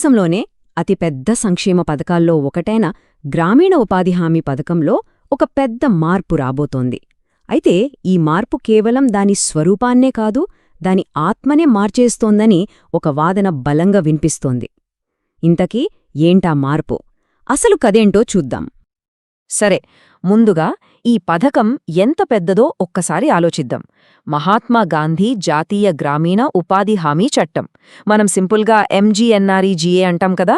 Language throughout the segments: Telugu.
భారతదేశంలోనే అతిపెద్ద సంక్షేమ పథకాల్లో ఒకటైన గ్రామీణ ఉపాధి హామీ పథకంలో ఒక పెద్ద మార్పు రాబోతోంది. అయితే ఈ మార్పు కేవలం దాని స్వరూపాన్నే కాదు దాని ఆత్మనే మార్చేస్తోందని ఒక వాదన బలంగా వినిపిస్తోంది. ఇంతకీ ఏంటా మార్పు? అసలు కదేంటో చూద్దాం. సరే ముందుగా ఈ పథకం ఎంత పెద్దదో ఒక్కసారి ఆలోచిద్దాం. మహాత్మా గాంధీ జాతీయ గ్రామీణ ఉపాధి హామీ చట్టం. మనం సింపుల్గా ఎంజీఎన్ఆర్ఈజీఏ అంటాం కదా?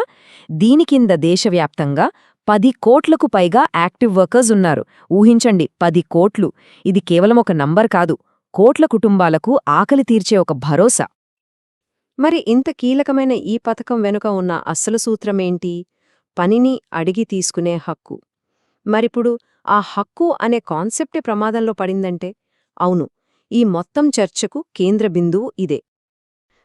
దీని కింద దేశవ్యాప్తంగా పది కోట్లకు పైగా యాక్టివ్ వర్కర్స్ ఉన్నారు. ఊహించండి పది కోట్లు. ఇది కేవలం ఒక నంబర్ కాదు. కోట్ల కుటుంబాలకు ఆకలి తీర్చే ఒక భరోసా. మరి ఇంత కీలకమైన ఈ పథకం వెనుక ఉన్న అస్సలు సూత్రమేంటి పనిని అడిగి తీసుకునే హక్కు. మరిప్పుడు ఆ హక్కు అనే కాన్సెప్టే ప్రమాదంలో పడిందంటే? అవును ఈ మొత్తం చర్చకు కేంద్ర బిందువు ఇదే.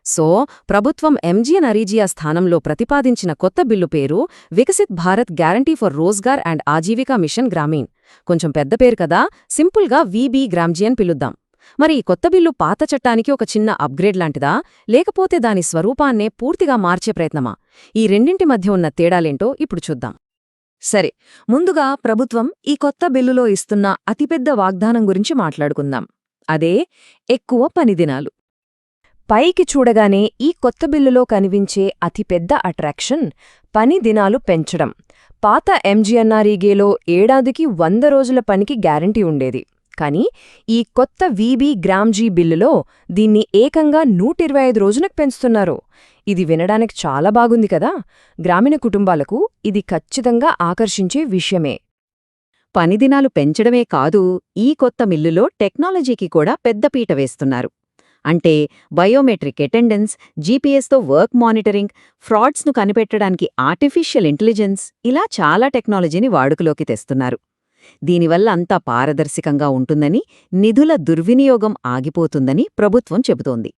సో ప్రభుత్వం ఎంజీఎన్ అరీజియా స్థానంలో ప్రతిపాదించిన కొత్త బిల్లు పేరు Viksit Bharat guarantee for Rozgar and Ajeevika mission Gramin. కొంచెం పెద్ద పేరు కదా సింపుల్గా వీబీ గ్రామ్జీ అని పిలుద్దాం. మరి ఈ కొత్త బిల్లు పాత చట్టానికి ఒక చిన్న అప్గ్రేడ్ లాంటిదా? లేకపోతే దాని స్వరూపాన్నే పూర్తిగా మార్చే ప్రయత్నమా? ఈ రెండింటి మధ్య ఉన్న తేడాలేంటో ఇప్పుడు చూద్దాం. సరే ముందుగా ప్రభుత్వం ఈ కొత్త బిల్లులో ఇస్తున్న అతిపెద్ద వాగ్దానం గురించి మాట్లాడుకుందాం. అదే ఎక్కువ పనిదినాలు పైకి చూడగానే ఈ కొత్త బిల్లులో కనిపించే అతిపెద్ద అట్రాక్షన్ పని దినాలు పెంచడం. పాత ఎంజీఎన్ఆర్ఈగేలో ఏడాదికి వంద రోజుల పనికి గ్యారంటీ ఉండేది. కానీ ఈ కొత్త వీబీ గ్రామ్జీ బిల్లులో దీన్ని ఏకంగా నూటిరవై ఐదు రోజులకు పెంచుతున్నారు. ఇది వినడానికి చాలా బాగుంది కదా? గ్రామీణ కుటుంబాలకు ఇది ఖచ్చితంగా ఆకర్షించే విషయమే. పనిదినాలు పెంచడమే కాదు ఈ కొత్త మిల్లులో టెక్నాలజీకి కూడా పెద్దపీట వేస్తున్నారు. అంటే బయోమెట్రిక్ అటెండెన్స్ జీపీఎస్తో వర్క్ మానిటరింగ్ ఫ్రాడ్స్ను కనిపెట్టడానికి ఆర్టిఫిషియల్ ఇంటెలిజెన్స్ ఇలా చాలా టెక్నాలజీని వాడుకలోకి తెస్తున్నారు. దీనివల్ల అంతా పారదర్శకంగా ఉంటుందని నిధుల దుర్వినియోగం ఆగిపోతుందని ప్రభుత్వం చెబుతోంది.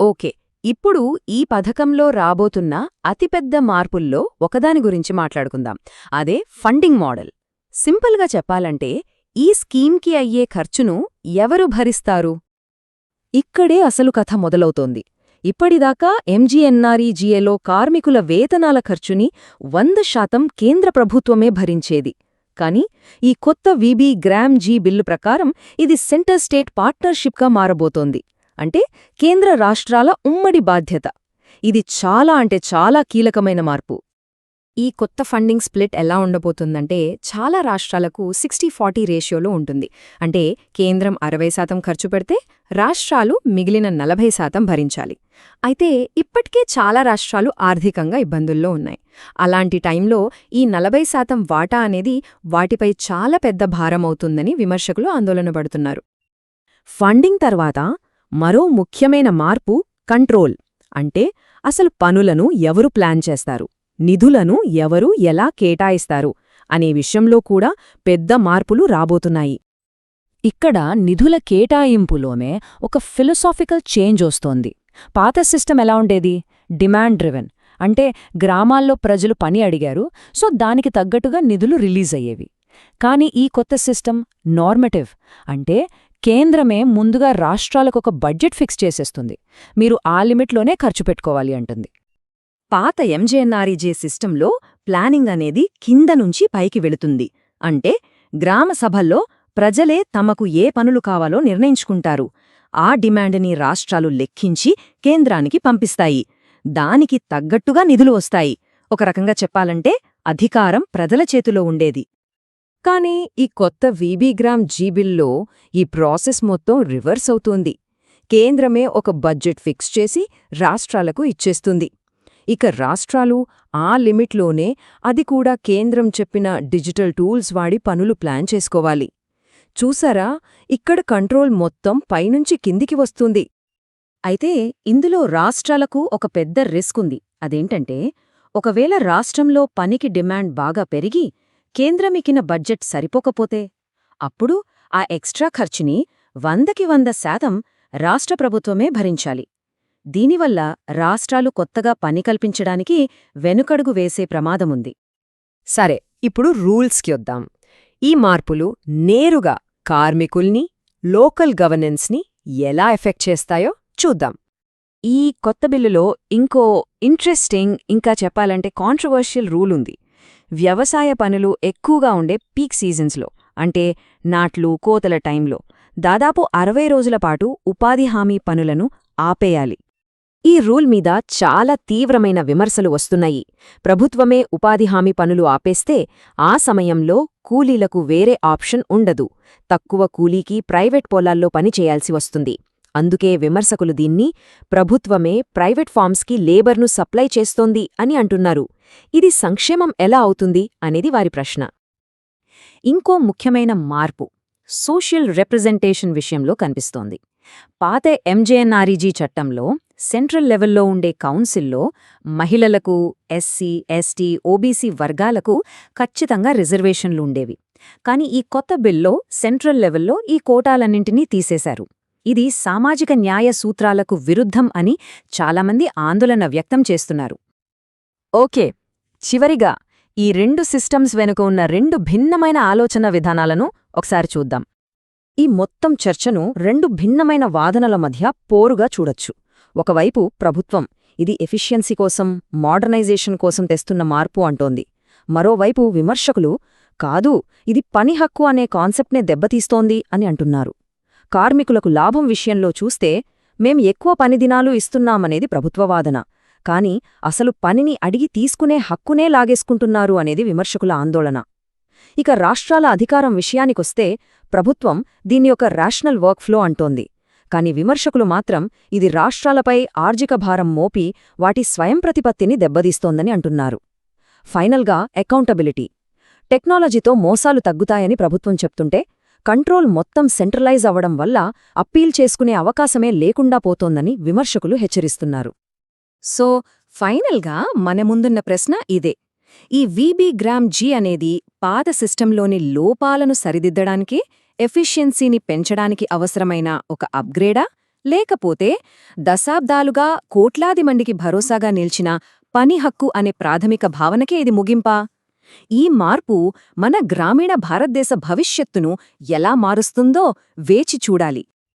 ఓకే ఇప్పుడు ఈ పథకంలో రాబోతున్న అతిపెద్ద మార్పుల్లో ఒకదాని గురించి మాట్లాడుకుందాం. అదే ఫండింగ్ మోడల్. సింపుల్గా చెప్పాలంటే ఈ స్కీమ్కి అయ్యే ఖర్చును ఎవరు భరిస్తారు? ఇక్కడే అసలు కథ మొదలవుతోంది. ఇప్పటిదాకా ఎంజీఎన్ఆర్ఈజీఏలో కార్మికుల వేతనాల ఖర్చుని వంద శాతం కేంద్ర ప్రభుత్వమే భరించేది. కానీ ఈ కొత్త వీబీ గ్రామ్ జీ బిల్లు ప్రకారం ఇది సెంటర్ స్టేట్ పార్ట్నర్షిప్గా మారబోతోంది. అంటే కేంద్ర రాష్ట్రాల ఉమ్మడి బాధ్యత. ఇది చాలా అంటే చాలా కీలకమైన మార్పు. ఈ కొత్త ఫండింగ్ స్ప్లిట్ ఎలా ఉండబోతుందంటే చాలా రాష్ట్రాలకు సిక్స్టీ ఫార్టీ రేషియోలో ఉంటుంది. అంటే కేంద్రం అరవై శాతం ఖర్చు పెడితే రాష్ట్రాలు మిగిలిన నలభై శాతం భరించాలి. అయితే ఇప్పటికే చాలా రాష్ట్రాలు ఆర్థికంగా ఇబ్బందుల్లో ఉన్నాయి. అలాంటి టైంలో ఈ నలభై శాతం వాటా అనేది వాటిపై చాలా పెద్ద భారమవుతుందని విమర్శకులు ఆందోళన పడుతున్నారు. ఫండింగ్ తర్వాత మరో ముఖ్యమైన మార్పు కంట్రోల్. అంటే అసలు పనులను ఎవరు ప్లాన్ చేస్తారు? నిధులను ఎవరు ఎలా కేటాయిస్తారు అనే విషయంలో కూడా పెద్ద మార్పులు రాబోతున్నాయి. ఇక్కడ నిధుల కేటాయింపులోనే ఒక ఫిలసాఫికల్ చేంజ్ వస్తోంది. పాత సిస్టమ్ ఎలా ఉండేది? డిమాండ్ డ్రివెన్ అంటే గ్రామాల్లో ప్రజలు పని అడిగారు సో దానికి తగ్గట్టుగా నిధులు రిలీజ్ అయ్యేవి. కాని ఈ కొత్త సిస్టమ్ నార్మటివ్ అంటే కేంద్రమే ముందుగా రాష్ట్రాలకు ఒక బడ్జెట్ ఫిక్స్ చేసేస్తుంది. మీరు ఆ లిమిట్లోనే ఖర్చు పెట్టుకోవాలి అంటుంది. పాత ఎంజేఎన్ఆర్ఈజే సిస్టంలో ప్లానింగ్ అనేది కింద నుంచి పైకి వెళుతుంది. అంటే గ్రామ సభల్లో ప్రజలే తమకు ఏ పనులు కావాలో నిర్ణయించుకుంటారు. ఆ డిమాండ్ని రాష్ట్రాలు లెక్కించి కేంద్రానికి పంపిస్తాయి. దానికి తగ్గట్టుగా నిధులు వస్తాయి. ఒక రకంగా చెప్పాలంటే అధికారం ప్రజల చేతిలో ఉండేది. కానీ ఈ కొత్త వీబీగ్రామ్ జీబిల్లో ఈ ప్రాసెస్ మొత్తం రివర్స్ అవుతోంది. కేంద్రమే ఒక బడ్జెట్ ఫిక్స్ చేసి రాష్ట్రాలకు ఇచ్చేస్తుంది. ఇక రాష్ట్రాలు ఆ లిమిట్లోనే అది కూడా కేంద్రం చెప్పిన డిజిటల్ టూల్స్ వాడి పనులు ప్లాన్ చేసుకోవాలి. చూసారా? ఇక్కడ కంట్రోల్ మొత్తం పైనుంచి కిందికి వస్తుంది. అయితే ఇందులో రాష్ట్రాలకు ఒక పెద్ద రిస్క్ ఉంది. అదేంటంటే ఒకవేళ రాష్ట్రంలో పనికి డిమాండ్ బాగా పెరిగి కేంద్రమికిన బడ్జెట్ సరిపోకపోతే అప్పుడు ఆ ఎక్స్ట్రా ఖర్చుని వందకి వంద శాతం రాష్ట్ర ప్రభుత్వమే భరించాలి. దీనివల్ల రాష్ట్రాలు కొత్తగా పని కల్పించడానికి వెనుకడుగు వేసే ప్రమాదముంది. సరే ఇప్పుడు రూల్స్కి వద్దాం. ఈ మార్పులు నేరుగా కార్మికుల్ని లోకల్ గవర్నెన్స్ని ఎలా ఎఫెక్ట్ చేస్తాయో చూద్దాం. ఈ కొత్త బిల్లులో ఇంకో ఇంట్రెస్టింగ్ ఇంకా చెప్పాలంటే కాంట్రవర్షియల్ రూల్ ఉంది. వ్యవసాయ పనులు ఎక్కువగా ఉండే పీక్ సీజన్స్లో అంటే నాట్లు కోతల టైంలో. దాదాపు అరవై రోజుల పాటు ఉపాధి హామీ పనులను ఆపేయాలి. ఈ రూల్ మీద చాలా తీవ్రమైన విమర్శలు వస్తున్నాయి. ప్రభుత్వమే ఉపాధి హామీ పనులు ఆపేస్తే ఆ సమయంలో కూలీలకు వేరే ఆప్షన్ ఉండదు. తక్కువ కూలీకి ప్రైవేట్ పొలాల్లో పనిచేయాల్సి వస్తుంది. అందుకే విమర్శకులు దీన్ని ప్రభుత్వమే ప్రైవేట్ ఫామ్స్కి లేబర్ను సప్లై చేస్తోంది అని అంటున్నారు. ఇది సంక్షేమం ఎలా అవుతుంది అనేది వారి ప్రశ్న. ఇంకో ముఖ్యమైన మార్పు సోషల్ రిప్రజెంటేషన్ విషయంలో కనిపిస్తోంది. పాత ఎంజేఎన్ఆర్ఈజీ చట్టంలో సెంట్రల్ లెవెల్లో ఉండే కౌన్సిల్లో మహిళలకు ఎస్సీ ఎస్టీ ఓబీసీ వర్గాలకు ఖచ్చితంగా రిజర్వేషన్లు ఉండేవి. కానీ ఈ కొత్త బిల్లో సెంట్రల్ లెవెల్లో ఈ కోటాలన్నింటినీ తీసేశారు. ఇది సామాజిక న్యాయ సూత్రాలకు విరుద్ధం అని చాలామంది ఆందోళన వ్యక్తం చేస్తున్నారు. ఓకే చివరిగా ఈ రెండు సిస్టమ్స్ వెనుక ఉన్న రెండు భిన్నమైన ఆలోచన విధానాలను ఒకసారి చూద్దాం. ఈ మొత్తం చర్చను రెండు భిన్నమైన వాదనల మధ్య పోరుగా చూడొచ్చు. ఒకవైపు ప్రభుత్వం ఇది ఎఫిషియన్సీ కోసం మోడర్నైజేషన్ కోసం తెస్తున్న మార్పు అంటోంది. మరోవైపు విమర్శకులు కాదు ఇది పని హక్కు అనే కాన్సెప్ట్నే దెబ్బతీస్తోంది అని అంటున్నారు. కార్మికులకు లాభం విషయంలో చూస్తే మేం ఎక్కువ పని దినాలు ఇస్తున్నామనేది ప్రభుత్వవాదన కాని అసలు పనిని అడిగి తీసుకునే హక్కునే లాగేసుకుంటున్నారు అనేది విమర్శకుల ఆందోళన. ఇక రాష్ట్రాల అధికారం విషయానికొస్తే ప్రభుత్వం దీన్ని ఒక రేషనల్ వర్క్ఫ్లో అంటోంది. కాని విమర్శకులు మాత్రం ఇది రాష్ట్రాలపై ఆర్జిక భారం మోపి వాటి స్వయం ప్రతిపత్తిని దెబ్బతీస్తోందని అంటున్నారు. ఫైనల్గా అకౌంటబిలిటీ. టెక్నాలజీతో మోసాలు తగ్గుతాయని ప్రభుత్వం చెప్తుంటే కంట్రోల్ మొత్తం సెంట్రలైజ్ అవ్వడం వల్ల అప్పీల్ చేసుకునే అవకాశమే లేకుండా పోతోందని విమర్శకులు హెచ్చరిస్తున్నారు. సో ఫైనల్గా మన ముందున్న ప్రశ్న ఇదే. ఈ వీబీ గ్రామ్ జీ అనేది పాత సిస్టంలోని లోపాలను సరిదిద్దడానికి ఎఫిషియన్సీని పెంచడానికి అవసరమైన ఒక అప్గ్రేడా? లేకపోతే దశాబ్దాలుగా కోట్లాది మందికి భరోసాగా నిల్చిన పని హక్కు అనే ప్రాథమిక భావనకే ఇది ముగింపా? ఈ మార్పు మన గ్రామీణ భారతదేశ భవిష్యత్తును ఎలా మారుస్తుందో వేచి చూడాలి.